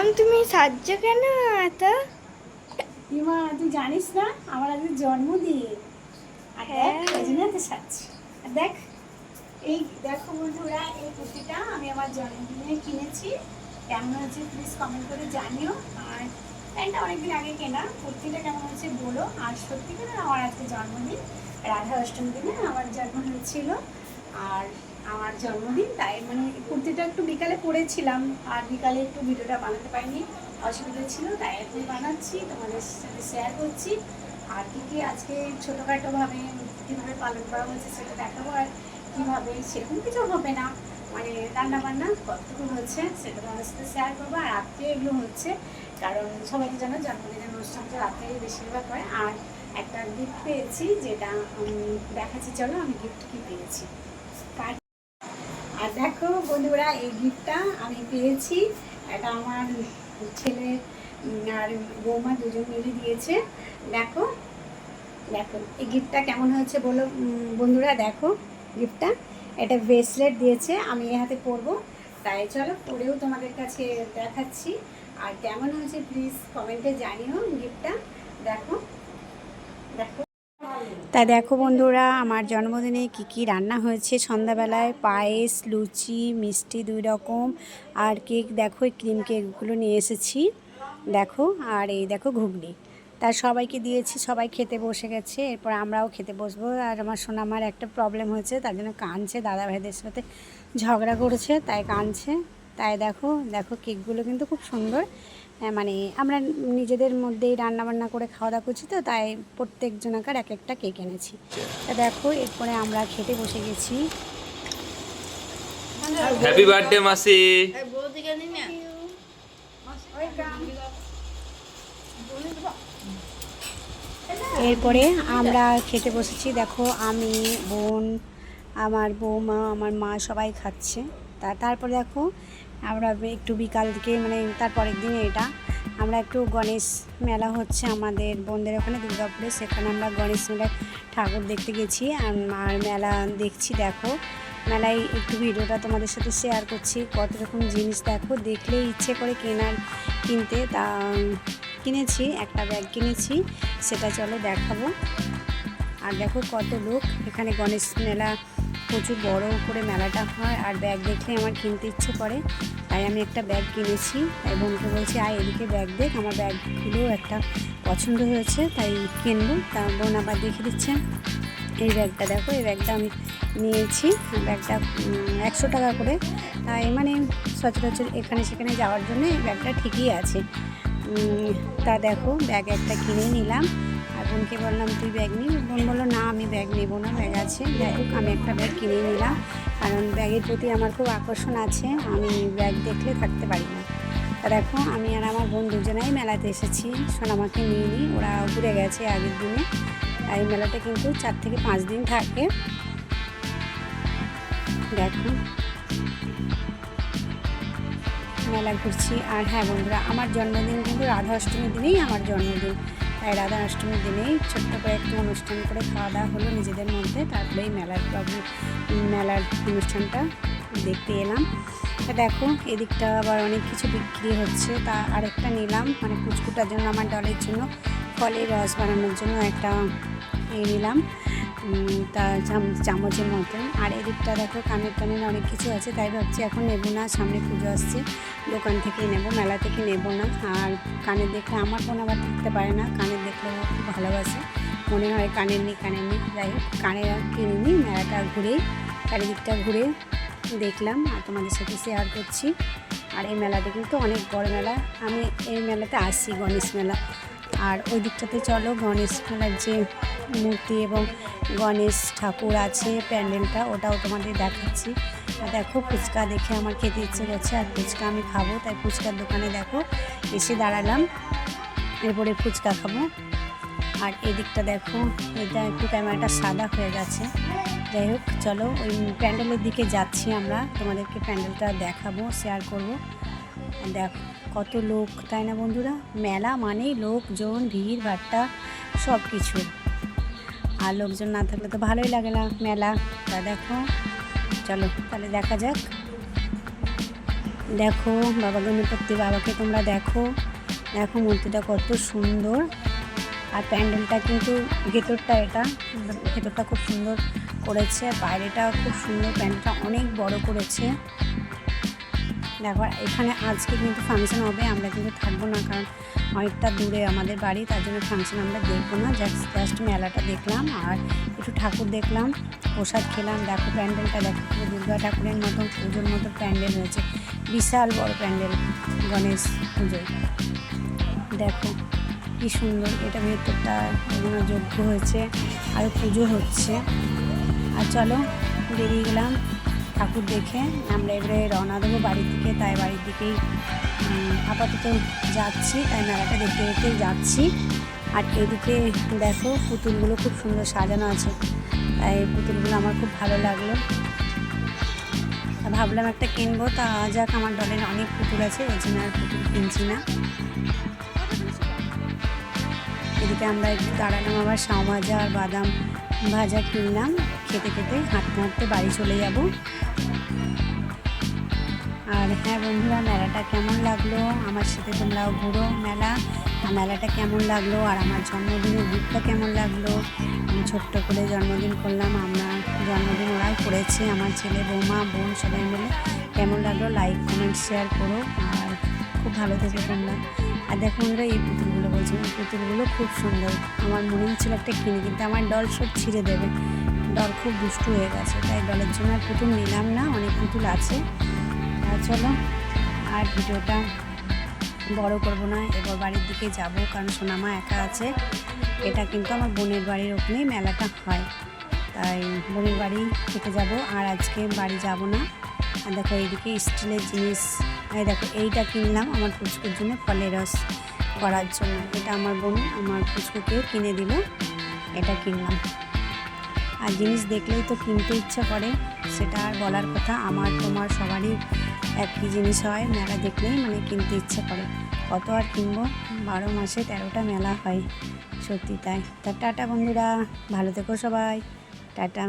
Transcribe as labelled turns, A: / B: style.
A: মাম তুমি সাহায্য কেন এত?
B: ইমা তুই জানিস না আমার আজকে জন্মদিন। আর দেখ
A: হ্যাঁ।
B: সাজছি। আর দেখ এই দেখো বন্ধুরা এই কুর্তিটা আমি আমার জন্মদিনে কিনেছি। কেমন হচ্ছে প্লিজ কমেন্ট করে জানিও। আর প্যান্টটা অনেকদিন আগে কেনা কুর্তিটা কেমন হচ্ছে বলো। আর সত্যি করে আমার আজকে জন্মদিন। রাধা অষ্টমী দিনে আমার জন্ম হয়েছিল। আর আমার জন্মদিন, তাই মানে কুর্তিটা একটু বিকালে পরেছিলাম, আর বিকালে একটু ভিডিওটা বানাতে পারিনি। অসুবিধা ছিল, তাই এখন বানাচ্ছি, তোমাদের সাথে শেয়ার করছি। আর কী কী আজকে ছোটোখাটোভাবে কীভাবে পালন করা হয়েছে সেটা দেখাবো, আর কীভাবে সেরকম কিছু হবে না। মানে রান্না বান্না কতটুকু হচ্ছে সেটা তোমাদের সাথে শেয়ার করব, আর রাত্রে এগুলো হচ্ছে, কারণ সবাই তো জানো জন্মদিনের অনুষ্ঠানটা রাত্রেই বেশিরভাগ হয়। আর একটা গিফট পেয়েছি, যেটা দেখাচ্ছি, চলো আমি গিফট কি পেয়েছি। আর দেখো বন্ধুরা, এই গিফটটা আমি পেয়েছি। এটা আমার ছেলে আর বৌমা দুজন মিলে দিয়েছে। দেখো দেখো, এই গিফটটা কেমন হয়েছে বলো? বন্ধুরা, দেখো গিফটটা। এটা ব্রেসলেট দিয়েছে, আমি এ হাতে পরবো। তাই চলো, পরেও তোমাদের কাছে দেখাচ্ছি। আর কেমন হয়েছে প্লিজ কমেন্টে জানিও গিফটটা। দেখো দেখো। তা দেখো বন্ধুরা, আমার জন্মদিনে কি কি রান্না হয়েছে? সন্ধ্যাবেলায় পায়েস, লুচি, মিষ্টি দুই রকম আর কেক, দেখো ক্রিম কেকগুলো নিয়ে এসেছি। দেখো, আর এই দেখো ঘুগনি। তা সবাইকে দিয়েছি, সবাই খেতে বসে গেছে, এরপর আমরাও খেতে বসবো। আর আমার সোনামার একটা প্রবলেম হয়েছে, তার জন্য কাঁদছে দাদা ভাইদের সাথে ঝগড়া করেছে, তাই কাঁদছে। তাই দেখো দেখো কেকগুলো কিন্তু খুব সুন্দর। মানে আমরা নিজেদের মধ্যেই রান্না বান্না করে খাওয়া দাওয়া করছি তো তাই প্রত্যেক জনাকার এক একটা কেক এনেছি। তা দেখো এরপরে আমরা খেতে বসে গেছি।
C: হ্যাপি বার্থডে মাসি।
B: এরপরে আমরা খেতে বসেছি দেখো আমি বোন আমার বৌমা আমার মা সবাই খাচ্ছে। তা তারপর দেখো আমরা একটু বিকাল দিকে মানে তারপরের দিনে এটা। আমরা একটু গণেশ মেলা হচ্ছে আমাদের বোনদের ওখানে, দুর্গাপুরে। সেখানে আমরা গণেশ মেলায় ঠাকুর দেখতে গেছি। আর আর মেলা দেখছি, দেখো। মেলায় একটু ভিডিওটা তোমাদের সাথে শেয়ার করছি। কত রকম জিনিস দেখো। দেখলে ইচ্ছে করে কেনার কিনতে। তা, কিনেছি, একটা ব্যাগ কিনেছি। সেটা চলো দেখাবো। আর দেখো কত লোক। এখানে গণেশ মেলা প্রচুর বড় করে মেলাটা হয় আর ব্যাগ দেখলে আমার কিনতে ইচ্ছে করে। তাই আমি একটা ব্যাগ কিনেছি তাই বোনকে বলছি, আয় এদিকে ব্যাগ দেখ, আমার ব্যাগ ব্যাগগুলো একটা পছন্দ হয়েছে, তাই কিনবো। তা বোন আবার দেখে দিচ্ছে, এই ব্যাগটা দেখো, এই ব্যাগটা আমি নিয়েছি ব্যাগটা একশো টাকা করে। তাই মানে সচরাচর এখানে সেখানে যাওয়ার জন্য এই ব্যাগটা ঠিকই আছে। তা দেখো ব্যাগ একটা কিনে নিলাম। আর বোনকে বললাম, তুই ব্যাগ নিই বোন বলল, না, আমি ব্যাগ নেব না ব্যাগ আছে যাই আমি একটা ব্যাগ কিনে নিলাম। কারণ ব্যাগের প্রতি আমার খুব আকর্ষণ আছে, আমি ব্যাগ দেখলে থাকতে পারি না। তা দেখো, আমি আর আমার বোন দুজনেই মেলাতে এসেছি। সোনামাকে নিয়ে নিই ওরা ঘুরে গেছে আগের দিনে। এই মেলাটা কিন্তু চার থেকে পাঁচ দিন থাকে। দেখো। মেলা ঘুরছি। আর হ্যাঁ বন্ধুরা, আমার জন্মদিন কিন্তু রাধা অষ্টমীর দিনেই আমার জন্মদিন। তাই রাধা অষ্টমীর দিনেই ছোট্ট করে একটু অনুষ্ঠান করে খাওয়া দাওয়া হলো নিজেদের মধ্যে। তারপরে এই মেলার মেলার অনুষ্ঠানটা দেখতে এলাম। তা দেখো, এদিকটা আবার অনেক কিছু বিক্রি হচ্ছে। তা আরেকটা নিলাম মানে কুচকুটার জন্য, আমার ডলের জন্য। ফলের রস বানানোর জন্য একটা এ নিলাম। তা চাম- চামচের মতন। আর এদিকটা দেখো, কানের টানের অনেক কিছু আছে, তাই ভাবছি এখন নেব না, সামনে পুজো আসছে, দোকান থেকেই নেব, মেলা থেকে নেব না। আর কানের দেখলে আমার বোন আবার থাকতে পারে না কানের দেখলে খুব ভালোবাসে। মনে হয় কানের নেই কানের নেই, যাই হোক আর কিনিনি মেলাটা ঘুরেই চারিদিকটা ঘুরে দেখলাম আর তোমাদের সাথে শেয়ার করছি। আর এই মেলাটা কিন্তু অনেক বড় মেলা, আমি এই মেলাতে আসি, গণেশ মেলা। আর ওই দিকটাতে চলো, গণেশ মেলার যে মূর্তি এবং গণেশ ঠাকুর আছে, প্যান্ডেলটা, ওটাও তোমাদের দেখাচ্ছি। দেখো, ফুচকা দেখে আমার খেতে ইচ্ছে করছে, আর ফুচকা আমি খাব, তাই ফুচকার দোকানে দেখো, এসে দাঁড়ালাম, এরপরে ফুচকা খাব। আর এদিকটা দেখো, এটা একটু ক্যামেরাটা সাদা হয়ে গেছে। যাই হোক, চলো, ওই প্যান্ডেলের দিকে যাচ্ছি আমরা, তোমাদেরকে প্যান্ডেলটা দেখাবো শেয়ার করব। দেখো, কত লোক, তাই না বন্ধুরা? মেলা মানেই লোকজন, ভিড় ভাট্টা সব কিছু আর লোকজন না থাকলে তো ভালোই লাগে না মেলা। তা দেখো, চলো তাহলে দেখা যাক। দেখো, বাবা গণপতি বাবাকে তোমরা দেখো। দেখো মূর্তিটা কত সুন্দর। আর প্যান্ডেলটা কিন্তু ভেতরটা এটা, ভেতরটা খুব সুন্দর করেছে। বাইরেটা খুব সুন্দর, প্যান্ডেলটা অনেক বড় করেছে। দেখো, এখানে আজকে কিন্তু ফাংশন হবে, আমরা কিন্তু থাকব না, কারণ অনেকটা দূরে আমাদের বাড়ি, তার জন্য ফাংশন আমরা দেখব না। জাস্ট জাস্ট মেলাটা দেখলাম, আর একটু ঠাকুর দেখলাম, প্রসাদ খেলাম, দেখো প্যান্ডেলটা, দেখো পুরো দুর্গা ঠাকুরের মতন, পুজোর মতো প্যান্ডেল হয়েছে। বিশাল বড় প্যান্ডেল, গণেশ পুজোর দেখো, কি সুন্দর, এটা ভেতরটা বিভিন্ন যজ্ঞ হয়েছে, আর পুজো হচ্ছে। আর চলো, বেরিয়ে গেলাম। ঠাকুর দেখে আমরা এবারে রওনা দেবো বাড়ি থেকে তাই বাড়ির দিকেই আপাতত যাচ্ছি তাই মেলাটা দেখতে দেখতে যাচ্ছি। আর এদিকে দেখো, পুতুলগুলো খুব সুন্দর সাজানো আছে। তাই পুতুলগুলো আমার খুব ভালো লাগল। ভাবলাম একটা কিনবো, তা যাক, আমার দলের অনেক পুতুল আছে ওই জন্য আর পুতুল কিনছি না। এদিকে আমরা একটু দাঁড়ালাম, আবার শাও ভাজা আর বাদাম ভাজা কিনলাম। খেতে খেতে হাঁটতে হাঁটতে বাড়ি চলে যাব। আর হ্যাঁ বন্ধুরা, মেলাটা কেমন লাগল? আমার সাথে তোমরাও ঘুরো মেলা। মেলাটা কেমন লাগল? আর আমার জন্মদিনের গিফটটা কেমন লাগল? আমি ছোট্ট করে জন্মদিন করলাম, আমরা জন্মদিন ওরাই করেছে, আমার ছেলে, বৌমা, বোন সবাই মিলে। কেমন লাগল? লাইক কমেন্ট শেয়ার করো। আর খুব ভালো থেকো তোমরা। আর দেখো বন্ধুরা, এই পুতুলগুলো বলছি, এই পুতুলগুলো খুব সুন্দর। আমার মনে হচ্ছিল একটা কিনে, কিন্তু আমার ডল সব ছিঁড়ে দেবে। ডল খুব দুষ্টু হয়ে গেছে, তাই ডলের জন্য আর পুতুল নিলাম না, অনেক পুতুল আছে। চলো, আর ভিডিওটা বড় করব না, এবার বাড়ির দিকে যাব, কারণ সোনামা একা আছে। এটা কিন্তু আমার বোনের বাড়ির ওখানেই মেলাটা হয়। তাই বোনের বাড়ি থেকে যাব, আর আজকে বাড়ি যাব না। আর দেখো এইদিকে স্টিলের জিনিস, এই দেখো এইটা কিনলাম আমার পুচকুর জন্য ফলের রস করার জন্য। এটা আমার বোন, আমার পুচকুকে কিনে দিল, এটা কিনলাম। আর জিনিস দেখলেই তো কিনতে ইচ্ছে করে, সেটা আর বলার কথা। আমার, তোমার সবারই একই জিনিস হয়, মেলা দেখলেই মানে কিনতে ইচ্ছে করে। কত আর কিনবো? বারো মাসে তেরোটা মেলা হয়, সত্যি তাই। তা টাটা বন্ধুরা, ভালো থেকো সবাই। টাটা।